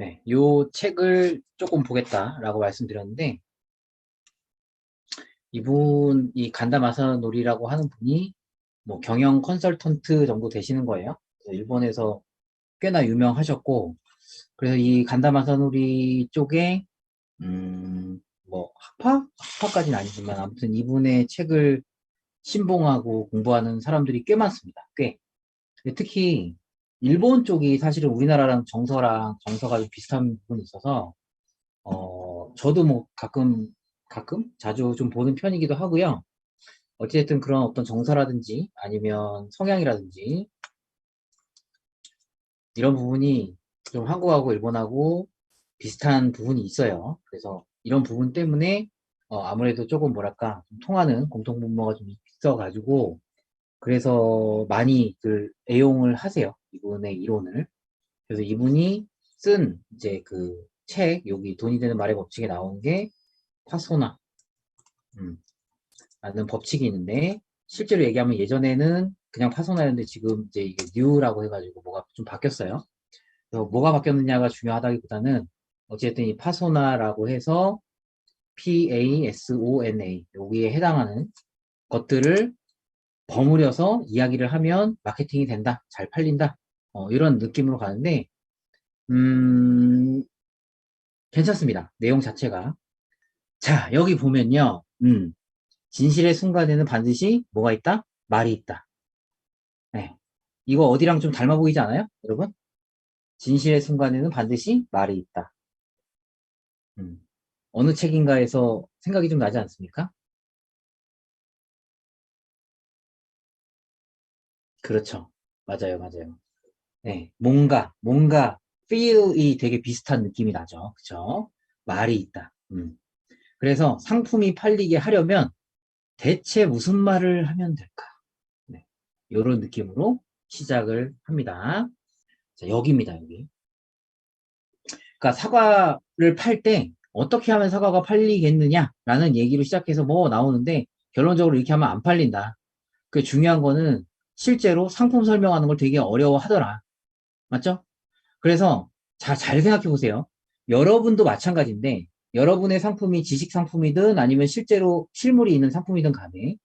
네, 요 책을 조금 보겠다라고 말씀드렸는데, 이분, 이 간다마사노리라고 하는 분이 뭐 경영 컨설턴트 정도 되시는 거예요. 일본에서 꽤나 유명하셨고, 그래서 이 간다마사노리 쪽에, 음, 뭐, 학파? 학파까지는 아니지만, 아무튼 이분의 책을 신봉하고 공부하는 사람들이 꽤 많습니다. 꽤. 특히, 일본 쪽이 사실은 우리나라랑 정서랑 정서가 좀 비슷한 부분이 있어서, 어, 저도 뭐 가끔, 가끔? 자주 좀 보는 편이기도 하고요. 어찌됐든 그런 어떤 정서라든지 아니면 성향이라든지 이런 부분이 좀 한국하고 일본하고 비슷한 부분이 있어요. 그래서 이런 부분 때문에 어, 아무래도 조금 뭐랄까 좀 통하는 공통분모가 좀 있어가지고 그래서 많이들 애용을 하세요. 이분의 이론을. 그래서 이분이 쓴 이제 그 책 여기 돈이 되는 말의 법칙에 나온 게 파소나 음, 라는 법칙이 있는데 실제로 얘기하면 예전에는 그냥 파소나였는데 지금 이제 이게 뉴라고 해가지고 뭐가 좀 바뀌었어요. 그래서 뭐가 바뀌었느냐가 중요하다기보다는 어쨌든 이 파소나라고 해서 P-A-S-O-N-A 여기에 해당하는 것들을 버무려서 이야기를 하면 마케팅이 된다, 잘 팔린다, 어, 이런 느낌으로 가는데 음, 괜찮습니다. 내용 자체가. 자, 여기 보면요. 음, 진실의 순간에는 반드시 뭐가 있다? 말이 있다. 네. 이거 어디랑 좀 닮아 보이지 않아요? 여러분? 진실의 순간에는 반드시 말이 있다. 음, 어느 책인가에서 생각이 좀 나지 않습니까? 그렇죠. 맞아요, 맞아요. 네, 뭔가, 뭔가, feel이 되게 비슷한 느낌이 나죠. 그쵸? 말이 있다. 음. 그래서 상품이 팔리게 하려면 대체 무슨 말을 하면 될까? 네, 이런 느낌으로 시작을 합니다. 자, 여기입니다, 여기. 그러니까 사과를 팔 때 어떻게 하면 사과가 팔리겠느냐라는 얘기로 시작해서 뭐 나오는데 결론적으로 이렇게 하면 안 팔린다. 그 중요한 거는 실제로 상품 설명하는 걸 되게 어려워하더라. 맞죠? 그래서 자, 잘 생각해 보세요. 여러분도 마찬가지인데 여러분의 상품이 지식 상품이든 아니면 실제로 실물이 있는 상품이든 간에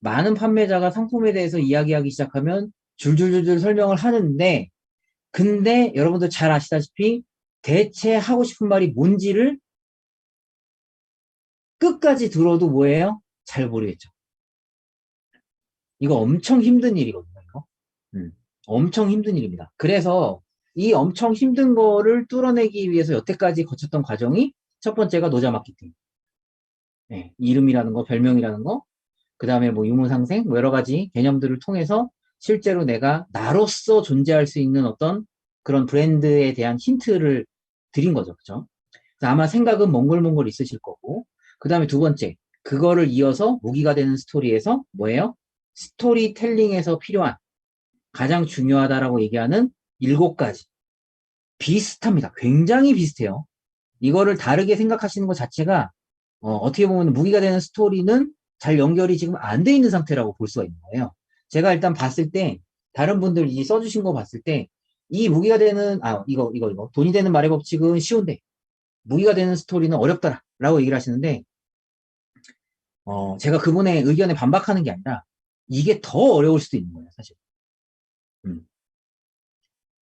많은 판매자가 상품에 대해서 이야기하기 시작하면 줄줄줄줄 설명을 하는데 근데 여러분도 잘 아시다시피 대체 하고 싶은 말이 뭔지를 끝까지 들어도 뭐예요? 잘 모르겠죠. 이거 엄청 힘든 일이거든요. 엄청 힘든 일입니다. 그래서 이 엄청 힘든 거를 뚫어내기 위해서 여태까지 거쳤던 과정이 첫 번째가 노자 마케팅. 네, 이름이라는 거, 별명이라는 거, 그 다음에 뭐 유무상생, 뭐 여러 가지 개념들을 통해서 실제로 내가 나로서 존재할 수 있는 어떤 그런 브랜드에 대한 힌트를 드린 거죠. 그죠? 아마 생각은 몽골몽골 있으실 거고, 그 다음에 두 번째, 그거를 이어서 무기가 되는 스토리에서 뭐예요? 스토리텔링에서 필요한 가장 중요하다라고 얘기하는 일곱 가지. 비슷합니다. 굉장히 비슷해요. 이거를 다르게 생각하시는 것 자체가 어, 떻게 보면 무기가 되는 스토리는 잘 연결이 지금 안 돼 있는 상태라고 볼 수가 있는 거예요. 제가 일단 봤을 때 다른 분들 이 써주신 거 봤을 때 이 무기가 되는 아 이거 이거 이거 돈이 되는 말의 법칙은 쉬운데 무기가 되는 스토리는 어렵다라고 얘기를 하시는데 어, 제가 그분의 의견에 반박하는 게 아니라 이게 더 어려울 수도 있는 거예요, 사실. 음.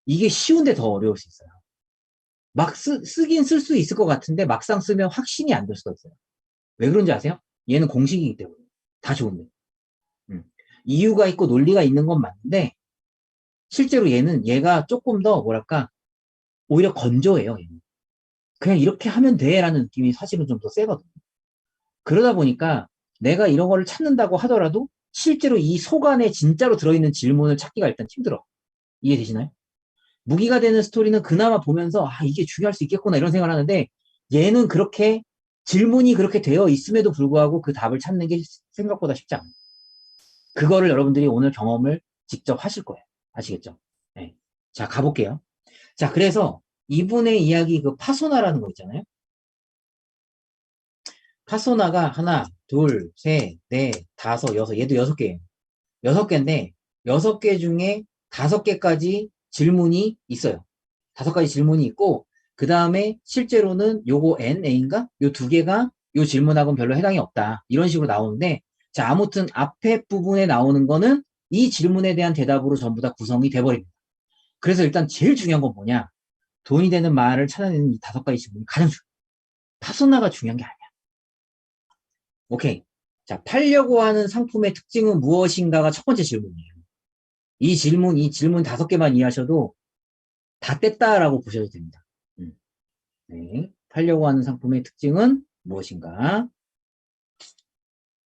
이게 쉬운데 더 어려울 수 있어요. 막 쓰, 쓰긴 쓸 수 있을 것 같은데 막상 쓰면 확신이 안 될 수가 있어요. 왜 그런지 아세요? 얘는 공식이기 때문에. 다 좋은데. 음. 이유가 있고 논리가 있는 건 맞는데 실제로 얘는 얘가 조금 더 뭐랄까 오히려 건조해요. 얘는. 그냥 이렇게 하면 돼 라는 느낌이 사실은 좀 더 세거든요. 그러다 보니까 내가 이런 거를 찾는다고 하더라도 실제로 이 속 안에 진짜로 들어있는 질문을 찾기가 일단 힘들어. 이해되시나요? 무기가 되는 스토리는 그나마 보면서 아 이게 중요할 수 있겠구나 이런 생각을 하는데 얘는 그렇게 질문이 그렇게 되어 있음에도 불구하고 그 답을 찾는 게 생각보다 쉽지 않아요. 그거를 여러분들이 오늘 경험을 직접 하실 거예요. 아시겠죠? 네. 자 가볼게요. 자 그래서 이분의 이야기 그 파소나라는 거 있잖아요. 파소나가 하나, 둘, 셋, 넷, 다섯, 여섯, 얘도 여섯 개예요. 여섯 개인데 여섯 개 중에 다섯 개까지 질문이 있어요. 다섯 가지 질문이 있고 그 다음에 실제로는 요거 N, A인가? 요 두 개가 요 질문하고는 별로 해당이 없다. 이런 식으로 나오는데, 자, 아무튼 앞에 부분에 나오는 거는 이 질문에 대한 대답으로 전부 다 구성이 돼버립니다. 그래서 일단 제일 중요한 건 뭐냐? 돈이 되는 말을 찾아내는 이 다섯 가지 질문이 가장 중요해. 파소나가 중요한 게 아니야. 오케이. 자, 팔려고 하는 상품의 특징은 무엇인가가 첫 번째 질문이에요. 이 질문, 이 질문 다섯 개만 이해하셔도 다 뗐다라고 보셔도 됩니다. 음. 네. 팔려고 하는 상품의 특징은 무엇인가?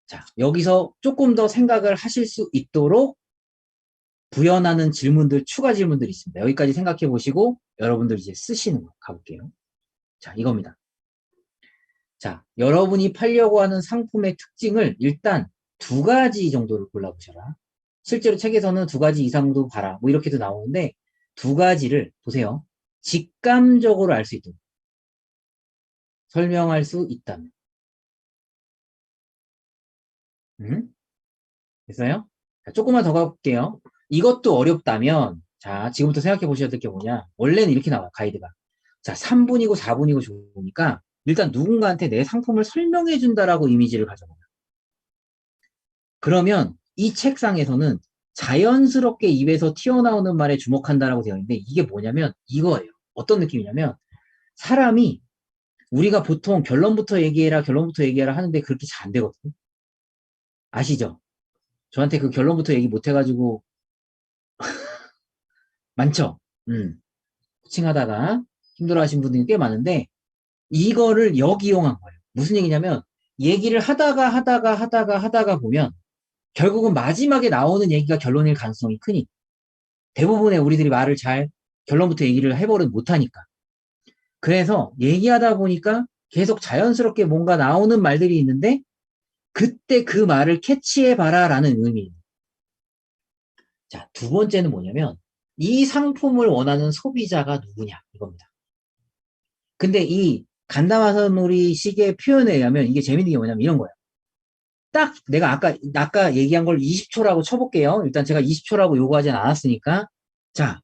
자, 여기서 조금 더 생각을 하실 수 있도록 구현하는 질문들, 추가 질문들이 있습니다. 여기까지 생각해 보시고 여러분들 이제 쓰시는 거 가볼게요. 자, 이겁니다. 자, 여러분이 팔려고 하는 상품의 특징을 일단 두 가지 정도를 골라보셔라. 실제로 책에서는 두 가지 이상도 봐라. 뭐 이렇게도 나오는데 두 가지를 보세요. 직감적으로 알 수 있도록 설명할 수 있다면. 음? 됐어요? 자, 조금만 더 가볼게요. 이것도 어렵다면, 자, 지금부터 생각해 보셔야 될 게 뭐냐. 원래는 이렇게 나와요, 가이드가. 자, 3분이고 4분이고 좋으니까, 일단 누군가한테 내 상품을 설명해 준다라고 이미지를 가져봐요. 그러면 이 책상에서는 자연스럽게 입에서 튀어나오는 말에 주목한다라고 되어 있는데, 이게 뭐냐면 이거예요. 어떤 느낌이냐면, 사람이 우리가 보통 결론부터 얘기해라, 결론부터 얘기해라 하는데 그렇게 잘 안 되거든요. 아시죠? 저한테 그 결론부터 얘기 못 해가지고 많죠? 음. 코칭하다가 힘들어하신 분들이 꽤 많은데 이거를 역이용한 거예요. 무슨 얘기냐면 얘기를 하다가 하다가 하다가 하다가 보면 결국은 마지막에 나오는 얘기가 결론일 가능성이 크니 대부분의 우리들이 말을 잘 결론부터 얘기를 해버릇 못하니까 그래서 얘기하다 보니까 계속 자연스럽게 뭔가 나오는 말들이 있는데 그때 그 말을 캐치해봐라 라는 의미입니다. 자, 두 번째는 뭐냐면 이 상품을 원하는 소비자가 누구냐 이겁니다. 근데 이 간다마사노리 식의 표현에 의하면 이게 재밌는 게 뭐냐면 이런 거예요. 딱 내가 아까 아까 얘기한 걸 20초라고 쳐볼게요. 일단 제가 20초라고 요구하진 않았으니까 자,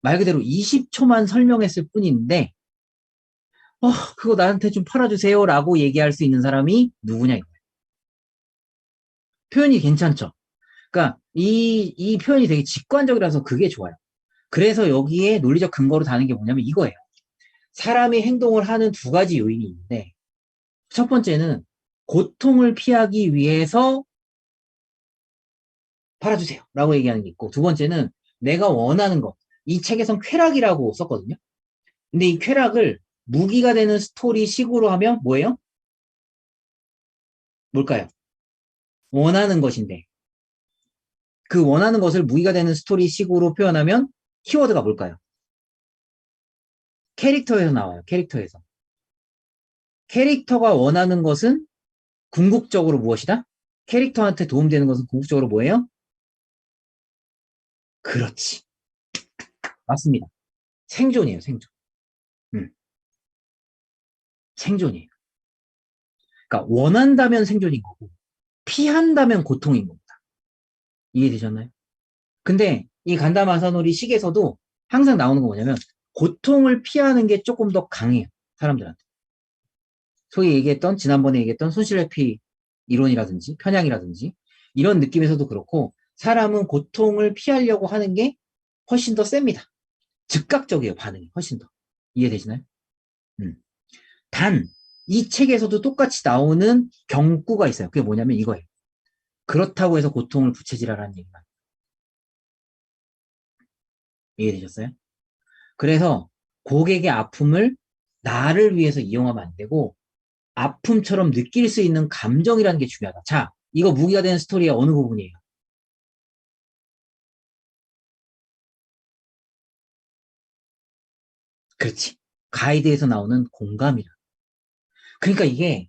말 그대로 20초만 설명했을 뿐인데 어, 그거 나한테 좀 팔아주세요 라고 얘기할 수 있는 사람이 누구냐 이거예요. 표현이 괜찮죠? 그러니까 이, 이 표현이 되게 직관적이라서 그게 좋아요. 그래서 여기에 논리적 근거로 다는 게 뭐냐면 이거예요. 사람이 행동을 하는 두 가지 요인이 있는데 첫 번째는 고통을 피하기 위해서 팔아주세요 라고 얘기하는 게 있고 두 번째는 내가 원하는 것. 이 책에선 쾌락이라고 썼거든요. 근데 이 쾌락을 무기가 되는 스토리 식으로 하면 뭐예요? 뭘까요? 원하는 것인데 그 원하는 것을 무기가 되는 스토리 식으로 표현하면 키워드가 뭘까요? 캐릭터에서 나와요. 캐릭터에서. 캐릭터가 원하는 것은 궁극적으로 무엇이다? 캐릭터한테 도움되는 것은 궁극적으로 뭐예요? 그렇지. 맞습니다. 생존이에요, 생존. 음. 생존이에요. 그러니까 원한다면 생존인 거고 피한다면 고통인 겁니다. 이해되셨나요? 근데 이 간다마사노리 식에서도 항상 나오는 거 뭐냐면 고통을 피하는 게 조금 더 강해요. 사람들한테. 소위 얘기했던 지난번에 얘기했던 손실회피 이론이라든지 편향이라든지 이런 느낌에서도 그렇고 사람은 고통을 피하려고 하는 게 훨씬 더 셉니다. 즉각적이에요. 반응이 훨씬 더. 이해되시나요? 음. 단, 이 책에서도 똑같이 나오는 경구가 있어요. 그게 뭐냐면 이거예요. 그렇다고 해서 고통을 부채질하라는 얘기만. 이해되셨어요? 그래서 고객의 아픔을 나를 위해서 이용하면 안 되고 아픔처럼 느낄 수 있는 감정이라는 게 중요하다. 자, 이거 무기가 되는 스토리의 어느 부분이에요? 그렇지. 가이드에서 나오는 공감이라. 그러니까 이게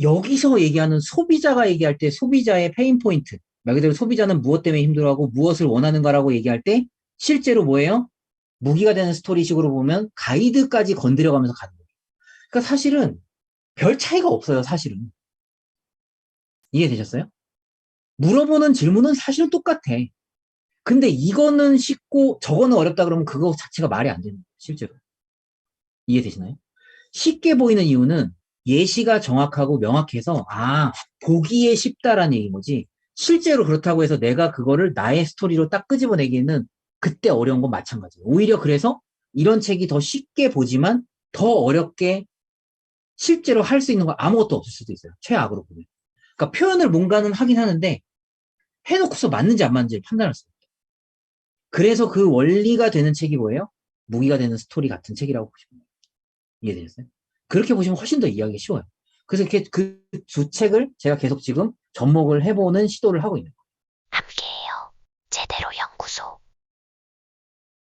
여기서 얘기하는 소비자가 얘기할 때 소비자의 페인 포인트. 말 그대로 소비자는 무엇 때문에 힘들어하고 무엇을 원하는가라고 얘기할 때 실제로 뭐예요? 무기가 되는 스토리식으로 보면 가이드까지 건드려가면서 가는 거예요. 그러니까 사실은 별 차이가 없어요, 사실은. 이해되셨어요? 물어보는 질문은 사실은 똑같아. 근데 이거는 쉽고 저거는 어렵다 그러면 그거 자체가 말이 안 되는 거예요, 실제로. 이해되시나요? 쉽게 보이는 이유는 예시가 정확하고 명확해서 아 보기에 쉽다라는 얘기인 거지 실제로 그렇다고 해서 내가 그거를 나의 스토리로 딱 끄집어내기에는 그때 어려운 건 마찬가지예요. 오히려 그래서 이런 책이 더 쉽게 보지만 더 어렵게 실제로 할 수 있는 건 아무것도 없을 수도 있어요. 최악으로 보면. 그러니까 표현을 뭔가는 하긴 하는데 해놓고서 맞는지 안 맞는지 판단할 수 없어요. 그래서 그 원리가 되는 책이 뭐예요? 무기가 되는 스토리 같은 책이라고 보시면. 이해되셨어요? 그렇게 보시면 훨씬 더 이해하기 쉬워요. 그래서 이렇게 그 두 책을 제가 계속 지금 접목을 해보는 시도를 하고 있는 거예요.